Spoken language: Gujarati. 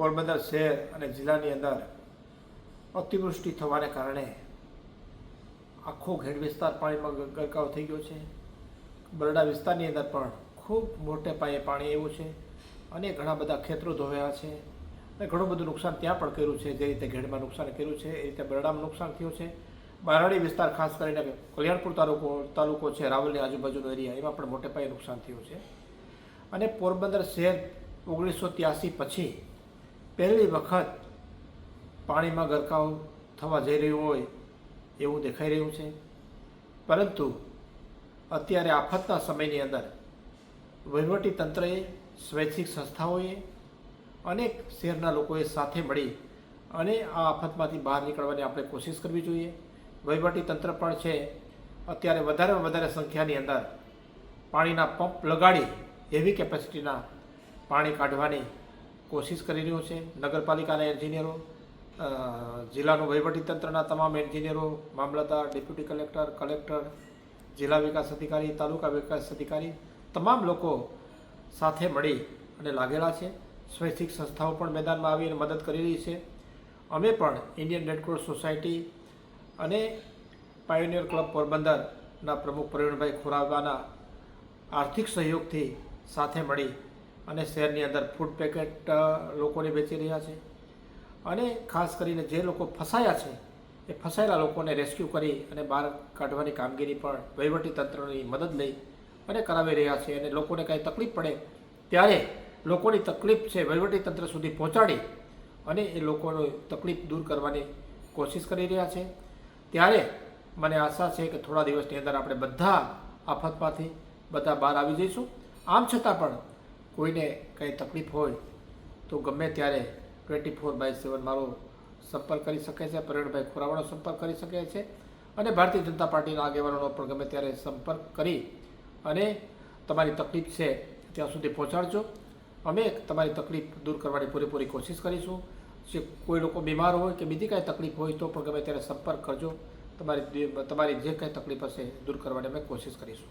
પોરબંદર શહેર અને જિલ્લાની અંદર અતિવૃષ્ટિ થવાને કારણે આખો ઘેડ વિસ્તાર પાણીમાં ગરકાવ થઈ ગયો છે. બરડા વિસ્તારની અંદર પણ ખૂબ મોટે પાયે પાણી એવું છે અને ઘણા બધા ખેતરો ધોવાયા છે અને ઘણું બધું નુકસાન ત્યાં પણ કર્યું છે. જે રીતે ઘેડમાં નુકસાન કર્યું છે, એ રીતે બરડામાં નુકસાન થયું છે. બારાડી વિસ્તાર ખાસ કરીને કલ્યાણપુર તાલુકો તાલુકો છે, રાવલની આજુબાજુનો એરિયા, એમાં પણ મોટે પાયે નુકસાન થયું છે. અને પોરબંદર શહેર ઓગણીસો ત્યાસી પછી પહેલી વખત પાણીમાં ગરકાવ થવા જઈ રહ્યું હોય એવું દેખાઈ રહ્યું છે. પરંતુ અત્યારે આફતના સમયની અંદર વહીવટી તંત્રએ સ્વૈચ્છિક સંસ્થાઓએ અનેક શહેરના લોકોએ સાથે મળી અને આ આફતમાંથી બહાર નીકળવાની આપણે કોશિશ કરવી જોઈએ. વહીવટી તંત્ર પણ છે, અત્યારે વધારેમાં વધારે સંખ્યાની અંદર પાણીના પંપ લગાડી એવી કેપેસિટીના પાણી કાઢવાની કોશિશ કરી રહ્યું છે. નગરપાલિકાના એન્જિનિયરો જિલ્લાનું વહીવટીતંત્રના તમામ એન્જિનિયરો, મામલતદાર, ડેપ્યુટી કલેક્ટર કલેક્ટર, જિલ્લા વિકાસ અધિકારી, તાલુકા વિકાસ અધિકારી, તમામ લોકો સાથે મળી અને લાગેલા છે. સ્વૈચ્છિક સંસ્થાઓ પણ મેદાનમાં આવીને મદદ કરી રહી છે. અમે પણ ઇન્ડિયન રેડક્રોસ સોસાયટી અને પાયોનિયર ક્લબ પોરબંદરના પ્રમુખ પ્રવીણભાઈ ખોરાવાના આર્થિક સહયોગથી સાથે મળી અને શહેરની અંદર ફૂડ પેકેટ લોકોને વેચી રહ્યા છે. અને ખાસ કરીને જે લોકો ફસાયા છે, એ ફસાયેલા લોકોને રેસ્ક્યુ કરી અને બહાર કાઢવાની કામગીરી પણ તંત્રની મદદ લઈ અને કરાવી રહ્યા છે. અને લોકોને કાંઈ તકલીફ પડે ત્યારે લોકોની તકલીફ છે તંત્ર સુધી પહોંચાડી અને એ લોકોની તકલીફ દૂર કરવાની કોશિશ કરી રહ્યા છે. ત્યારે મને આશા છે કે થોડા દિવસની અંદર આપણે બધા આફતમાંથી બધા બહાર આવી જઈશું. આમ છતાં પણ કોઈને કંઈ તકલીફ હોય તો ગમે ત્યારે ટ્વેન્ટી ફોર બાય સેવન મારો સંપર્ક કરી શકે છે, પ્રવીણભાઈ ખોરાવાનો સંપર્ક કરી શકે છે અને ભારતીય જનતા પાર્ટીના આગેવાનોનો પણ ગમે ત્યારે સંપર્ક કરી અને તમારી તકલીફ છે ત્યાં સુધી પહોંચાડજો. અમે તમારી તકલીફ દૂર કરવાની પૂરેપૂરી કોશિશ કરીશું. જે કોઈ લોકો બીમાર હોય કે બીજી કાંઈ તકલીફ હોય તો પણ ગમે ત્યારે સંપર્ક કરજો. તમારી તમારી જે કાંઈ તકલીફ હશે દૂર કરવાની અમે કોશિશ કરીશું.